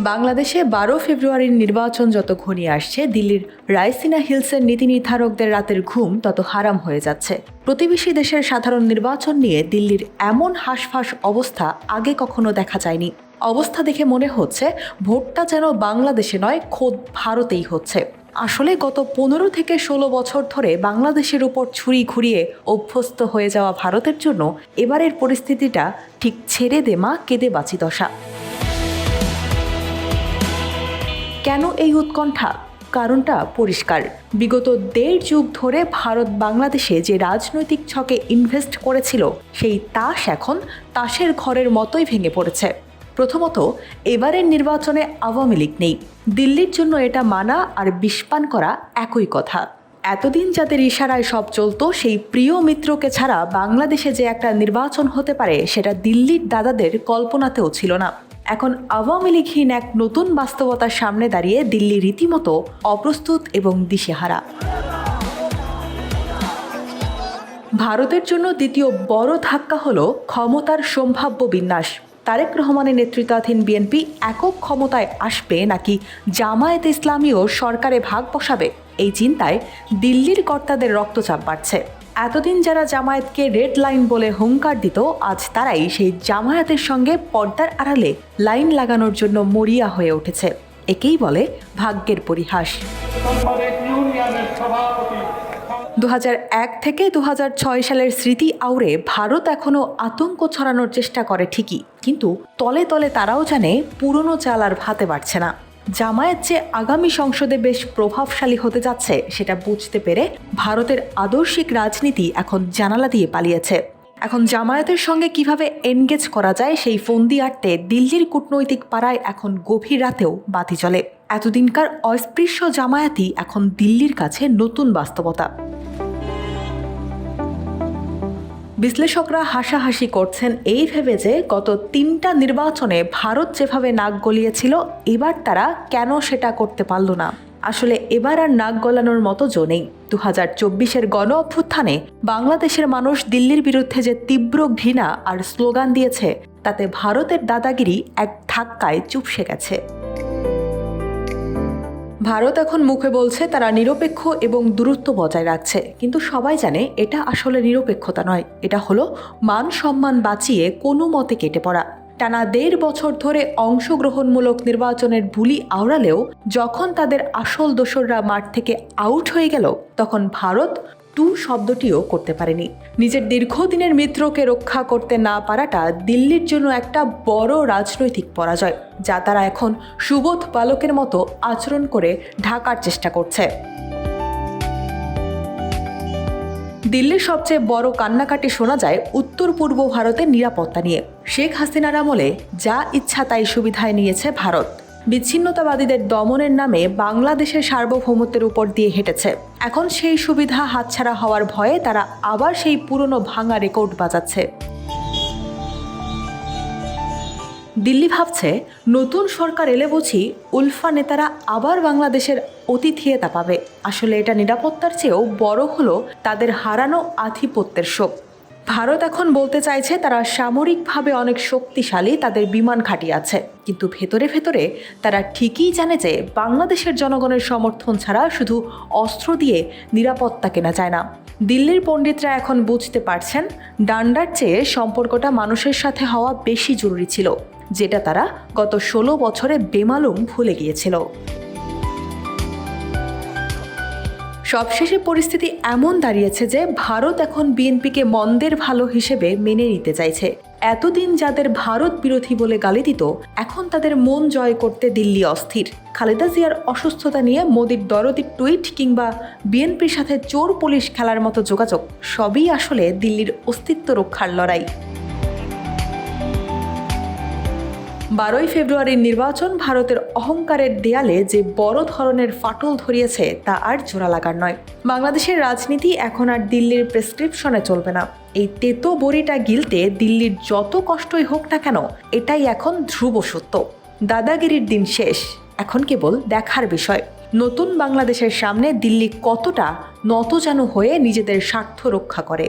বাংলাদেশে বারো ফেব্রুয়ারির নির্বাচন যত ঘনিয়ে আসছে, দিল্লির রায়সিনা হিলসের নীতি নির্ধারকদের রাতের ঘুম তত হারাম হয়ে যাচ্ছে। প্রতিবেশী দেশের সাধারণ নির্বাচন নিয়ে দিল্লির এমন হাঁসফাঁস অবস্থা আগে কখনো দেখা যায়নি। অবস্থা দেখে মনে হচ্ছে, ভোটটা যেন বাংলাদেশে নয়, খোদ ভারতেই হচ্ছে। আসলে গত পনেরো থেকে ষোলো বছর ধরে বাংলাদেশের উপর ছুরি ঘুরিয়ে অভ্যস্ত হয়ে যাওয়া ভারতের জন্য এবারের পরিস্থিতিটা ঠিক ছেড়ে দে মা, কেঁদে বাঁচি দশা। কেন এই উৎকণ্ঠা? কারণটা পরিষ্কার। বিগত দেড় যুগ ধরে ভারত বাংলাদেশে যে রাজনৈতিক ছকে ইনভেস্ট করেছিল, সেই তাস এখন তাসের ঘরের মতোই ভেঙে পড়েছে। প্রথমত, এবারের নির্বাচনে আওয়ামী লীগ নেই। দিল্লির জন্য এটা মানা আর বিষপান করা একই কথা। এতদিন যাদের ইশারায় সব চলতো, সেই প্রিয় মিত্রকে ছাড়া বাংলাদেশে যে একটা নির্বাচন হতে পারে, সেটা দিল্লির দাদাদের কল্পনাতেও ছিল না। এখন আওয়ামী লীগহীন এক নতুন বাস্তবতার সামনে দাঁড়িয়ে দিল্লি রীতিমতো অপ্রস্তুত এবং দিশেহারা। ভারতের জন্য দ্বিতীয় বড় ধাক্কা হল ক্ষমতার সম্ভাব্য বিন্যাস। তারেক রহমানের নেতৃত্বাধীন বিএনপি একক ক্ষমতায় আসবে নাকি জামায়াত ইসলামীও সরকারে ভাগ বসাবে? এই চিন্তায় দিল্লির কর্তাদের রক্তচাপ বাড়ছে। এতদিন যারা জামায়াতকে রেড লাইন বলে হুঙ্কার দিত, আজ তারাই সেই জামায়াতের সঙ্গে পর্দার আড়ালে লাইন লাগানোর জন্য মরিয়া হয়ে উঠেছে। একেই বলে ভাগ্যের পরিহাস। সাংবাদিক এক দু থেকে দু হাজার ছয় সালের স্মৃতি আউড়ে ভারত এখনও আতঙ্ক ছড়ানোর চেষ্টা করে ঠিকই, কিন্তু তলে তলে তারাও জানে পুরনো চাল আর ভাতে পারছে না। জামায়াত যে আগামী সংসদে বেশ প্রভাবশালী হতে যাচ্ছে, সেটা বুঝতে পেরে ভারতের আদর্শিক রাজনীতি এখন জানালা দিয়ে পালিয়েছে। এখন জামায়াতের সঙ্গে কীভাবে এনগেজ করা যায়, সেই ফন্দি আটতে দিল্লির কূটনৈতিক পাড়ায় এখন গভীর রাতেও বাতি চলে এতদিনকার অস্পৃশ্য জামায়াতই এখন দিল্লির কাছে নতুন বাস্তবতা। বিশ্লেষকরা হাসাহাসি করছেন এই ভেবে যে গত তিনটা নির্বাচনে ভারত যেভাবে নাক গলিয়েছিল, এবার তারা কেন সেটা করতে পারল না? আসলে এবার আর নাক গলানোর মতো জো নেই। দু হাজার চব্বিশের গণ অভ্যুত্থানে বাংলাদেশের মানুষ দিল্লির বিরুদ্ধে যে তীব্র ঘৃণা আর স্লোগান দিয়েছে, তাতে ভারতের দাদাগিরি এক ধাক্কায় চুপসে গেছে। ভারত এখন মুখে বলছে তারা নিরপেক্ষ এবং দূরত্ব বজায় রাখছে। কিন্তু সবাই জানে এটা আসলে নিরপেক্ষতা নয়। এটা হলো মান সম্মান বাঁচিয়ে কোনো মতে কেটে পড়া। টানা দেড় বছর ধরে অংশগ্রহণমূলক নির্বাচনের বুলি আওড়ালেও যখন তাদের আসল দোসররা মাঠ থেকে আউট হয়ে গেল, তখন ভারত টু শব্দটিও করতে পারেনি। নিজের দীর্ঘদিনের মিত্রকে রক্ষা করতে না পারাটা দিল্লির জন্য একটা বড় রাজনৈতিক পরাজয়, যা তারা এখন সুবোধ বালকের মতো আচরণ করে ঢাকার চেষ্টা করছে। দিল্লির সবচেয়ে বড় কান্নাকাটি শোনা যায় উত্তর পূর্ব ভারতের নিরাপত্তা নিয়ে। শেখ হাসিনার আমলে যা ইচ্ছা তাই সুবিধায় নিয়েছে ভারত। বিচ্ছিন্নতাবাদীদের দমনের নামে বাংলাদেশের সার্বভৌমত্বের উপর দিয়ে হেঁটেছে। এখন সেই সুবিধা হাতছাড়া হওয়ার ভয়ে তারা আবার সেই পুরনো ভাঙা রেকর্ড বাজাচ্ছে। দিল্লি ভাবছে, নতুন সরকার এলে বুঝি উলফা নেতারা আবার বাংলাদেশের অতিথিয়তা পাবে। আসলে এটা নিরাপত্তার চেয়েও বড় হলো তাদের হারানো আধিপত্যের শোক। ভারত এখন বলতে চাইছে তারা সামরিকভাবে অনেক শক্তিশালী, তাদের বিমান ঘাঁটি আছে। কিন্তু ভেতরে ভেতরে তারা ঠিকই জানে যে বাংলাদেশের জনগণের সমর্থন ছাড়া শুধু অস্ত্র দিয়ে নিরাপত্তা কেনা যায় না। দিল্লির পণ্ডিতরা এখন বুঝতে পারছেন, ডান্ডার চেয়ে সম্পর্কটা মানুষের সাথে হওয়া বেশি জরুরি ছিল, যেটা তারা গত ষোলো বছরে বেমালুম ভুলে গিয়েছিল। সবশেষে পরিস্থিতি এমন দাঁড়িয়েছে যে ভারত এখন বিএনপিকে মন্দের ভালো হিসেবে মেনে নিতে চাইছে। এতদিন যাদের ভারত বিরোধী বলে গালি দিত, এখন তাদের মন জয় করতে দিল্লি অস্থির। খালেদা জিয়ার অসুস্থতা নিয়ে মোদির দরদির টুইট কিংবা বিএনপির সাথে চোর পুলিশ খেলার মতো যোগাযোগ, সবই আসলে দিল্লির অস্তিত্ব রক্ষার লড়াই। বারোই ফেব্রুয়ারির নির্বাচন ভারতের অহংকারের দেয়ালে যে বড় ধরনের ফাটল ধরিয়েছে, তা আর জোড়া লাগার নয়। বাংলাদেশের রাজনীতি এখন আর দিল্লির প্রেসক্রিপশনে চলবে না। এই তেতো বড়িটা গিলতে দিল্লির যত কষ্টই হোক না কেন, এটাই এখন ধ্রুব সত্য। দাদাগিরির দিন শেষ, এখন কেবল দেখার বিষয়। নতুন বাংলাদেশের সামনে দিল্লি কতটা নতজানু হয়ে নিজেদের স্বার্থ রক্ষা করে।